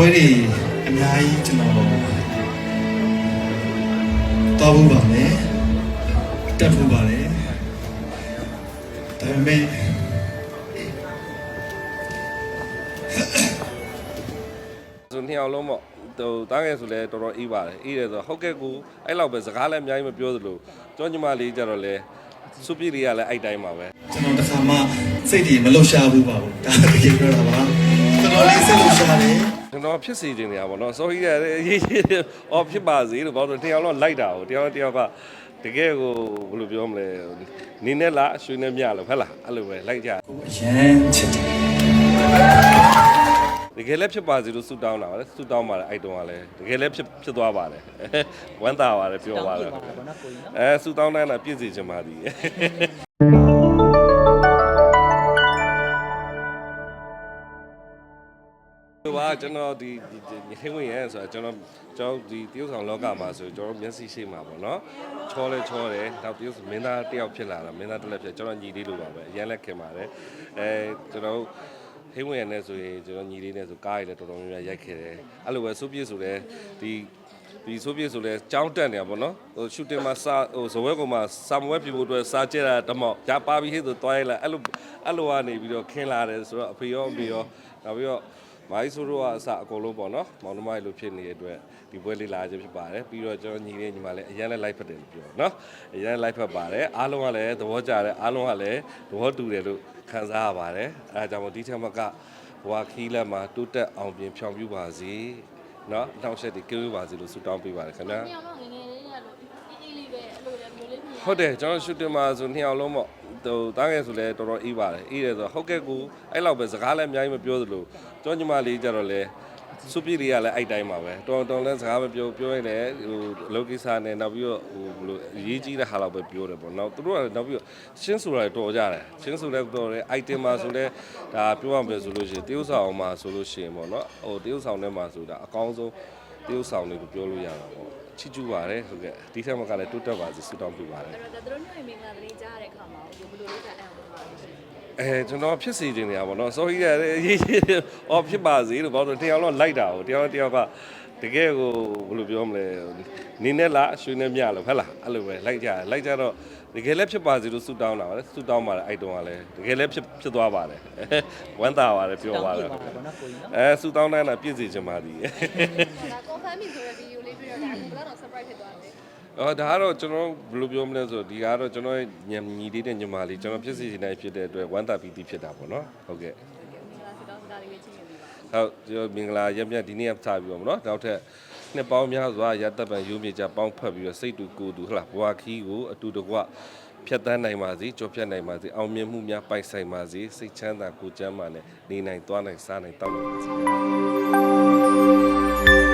ပွဲတွေအများကြီးကျွန်တော်တော်ဘူးပါမယ်တက်ဖို့ပါတယ်ဒါပေမဲ့ဆိုနှစ်ယောက်လုံးပေါ့ဟိုတားငယ်ဆိုလဲတော်တော်အေးပါတယ်အေးတယ်ဆိုတော့ဟုတ်ကဲ့ကိုအဲ့လောက်ပဲစကားလည်းအများကြီးမပြောသလိုကျောင်းညီမလေးကြတော့လဲစုပြည့်လေးကလည်းအဲ့တိုင်းပါပဲကျွန်တော်တစ်ခါမှစိတ်တွေမလှုပ်ရှားဘူးပါဘူးဒါတကယ်ပြောတာပါကျွန်တော်လေးစိတ်လှုပ်ရှားတယ် ကျွန်တော်ဖြစ်စီခြင်းနေရပါတော့ sorry ရရေးရေးအော်ဖြစ်ပါစေလို့ဘာလို့နှစ်ယောက်လုံးလိုက်တာကိုတယောက်တယောက်ကတကယ်ကိုဘယ်လိုပြောမလဲနင်းနဲ့လားရွှေနဲ့မြလို့ဟုတ်လားအဲ့လိုပဲလိုက်ကြကိုအရန်ချစ်တယ်တကယ်လည်းဖြစ်ပါစေလို့ဆုတောင်းတာပါလေဆုတောင်းပါတယ်အဲ့တုန်းကလည်းတကယ်လည်းဖြစ်ဖြစ်သွားပါတယ်ဝမ်းသာပါတယ်ပြောပါတယ်တောင်းပြပါတော့ကိုကြီးနော်အဲဆုတောင်းတိုင်းတာပြည့်စုံချင်ပါသည် ကျွန်တော်ဒီဒီဟင်းဝင်ရဲဆိုတော့ကျွန်တော်ကျွန်တော်ဒီတရုတ်ဆောင်လောကမှာဆိုကျွန်တော်မျက်စိရှိမှာပေါ့နော်ချောလဲချောတယ်နောက်တရုတ်မင်းသားတယောက်ဖြစ်လာတာမင်းသားတစ်လက်ဖြစ်ကျွန်တော်ညီလေးလိုပါပဲအရင်လက်ခင်ပါတယ်အဲကျွန်တော်ဟင်းဝင်ရနဲ့ဆိုရင်ကျွန်တော်ညီလေးနဲ့ဆိုကားရည်လည်းတော်တော်များများရိုက်ခဲ့တယ်အဲ့လိုပဲစိုးပြည့်ဆိုလည်းဒီဒီဆိုပြည့်ဆိုလဲကြောင်းတက်နေတာပေါ့နော်ဟိုရှူတင်မှာစာဟိုဇဝဲကောင်မှာစာမဝဲပြဖို့အတွက်စာကျက်တာတမောက်ဂျာပါပြီးဟဲ့ဆိုတွားရလာအဲ့လိုအဲ့လိုကနေပြီးတော့ခင်းလာတယ်ဆိုတော့အဖေရောအမေရောနောက်ပြီးတော့ မိုင်းဆိုတော့အစအကုန်လုံးပေါ့နော်မောင်နှမတွေလိုဖြစ်နေတဲ့အတွက်ဒီပွဲလေးလာခြင်းဖြစ်ပါတယ်ပြီးတော့ကျွန်တော်ညီလေးညီမလေးအရင်လည်း live ဖတ်တယ်လို့ပြောနော်အရင် live ဖတ်ပါတယ်အားလုံးကလည်းသဘောကျတယ်အားလုံးကလည်းသဘောတူတယ်လို့ခံစားရပါတယ်အဲဒါကြောင့်မို့ဒီထက်မကဘွာခီးလက်မှာတိုးတက်အောင်ပြင်ဖြောင်ပြပါစေနော်အနောက်ဆက်တွေကင်းဝပါစေလို့ဆုတောင်းပေးပါတယ်ခင်ဗျာညောင်တော့ငယ်ငယ်လေးရလို့အေးအေးလေးပဲအဲ့လိုလည်းမျိုးလေးမြင်ဟုတ်တယ်ကျွန်တော်ရှူတင်မှာဆိုနှစ်ယောက်လုံးပေါ့ ဟိုတားငယ်ဆိုလဲတော်တော်အေးပါတယ်အေးတယ်ဆိုတော့ဟုတ်ကဲ့ကိုအဲ့လောက်ပဲစကားလည်းအများကြီးမပြောသလိုကျောင်းညီမလေးကြတော့လဲစုပြည့်လေးကလည်းအဲ့တိုင်းပါပဲတော်တော်လဲစကားမပြောပြောရင်လည်းဟိုအလုပ်ကိစ္စနဲ့နောက်ပြီးတော့ဟိုဘယ်လိုအရေးကြီးတဲ့ဟာလောက်ပဲပြောတယ်ပေါ့နောက်သူတို့ကနောက်ပြီးတော့ရှင်းဆိုတာတော်ကြတယ်ရှင်းဆိုလဲတော်တယ် item မှာဆိုလဲဒါပြောရမယ်ဆိုလို့ရှိရင်တရုပ်ဆောင်မှာဆိုလို့ရှိရင်ပေါ့နော်ဟိုတရုပ်ဆောင်ထဲမှာဆိုတာအကောင်းဆုံး တရုပ်ဆောင်လေးကိုပြောလို့ရတာပေါ့ချစ်ကျူပါတယ်ဟုတ်ကဲ့ဒီထက်မှကလည်းတိုးတက်ပါစေဆုတောင်းပေးပါတယ်အဲ့တော့သူတို့ညမင်္ဂလာသတင်းကြားရတဲ့အခါမှာဘယ်လိုလေးကအဲ့အောင်ပါလဲရှင်အဲကျွန်တော်ဖြစ်စီခြင်းနေရပါတော့ sorry ရရေးရေးအော်ဖြစ်ပါစေလို့ဘာလို့တယောက်လုံးလိုက်တာကိုတယောက်တယောက်ကတကယ်ကိုဘယ်လိုပြောမလဲနင်းနဲ့လားရွှေနဲ့မြလို့ဟုတ်လားအဲ့လိုပဲလိုက်ကြလိုက်ကြတော့တကယ်လည်းဖြစ်ပါစေလို့ဆုတောင်းတာပါလေဆုတောင်းပါတယ်အဲ့တုန်းကလည်းတကယ်လည်းဖြစ်ဖြစ်သွားပါတယ်ဝမ်းသာပါတယ်ပြောတောင်းပါတပြယ်ပါတော့ကိုကြီးနော်အဲဆုတောင်းတိုင်းတာပြည့်စုံချင်ပါသည် ဒါ confirm ပြီဆိုတဲ့ video လေးပြီးတော့ဒါအခုကတော့ surprise ဖြစ်သွားတယ်အော်ဒါကတော့ကျွန်တော်ဘယ်လိုပြောမလဲဆိုတော့ဒီကတော့ကျွန်တော်ညညီလေးတဲ့ညီမလေးကျွန်တော်ဖြစ်စီခြင်းတိုင်းဖြစ်တဲ့အတွက်ဝမ်းသာပီတိဖြစ်တာပေါ့နော်ဟုတ်ကဲ့မင်္ဂလာစတောင်းစကားလေးပဲချင်းနေပြီပါဟုတ်ကျွန်တော်မင်္ဂလာရက်မြတ်ဒီနေ့ကစပြီးတော့မနော်နောက်ထပ်နှစ်ပေါင်းများစွာရတပံယူမြေကြပေါင်းဖက်ပြီးတော့စိတ်တူကိုယ်တူဟလာဘွာခီးကိုအတူတကွဖြတ်တန်းနိုင်ပါစေကြောဖြတ်နိုင်ပါစေအောင်မြင်မှုများပိုင်ဆိုင်ပါစေစိတ်ချမ်းသာကိုယ်ကျမ်းမာနဲ့နေနိုင်သွားနိုင်စားနိုင်တောက်နိုင်ပါစေ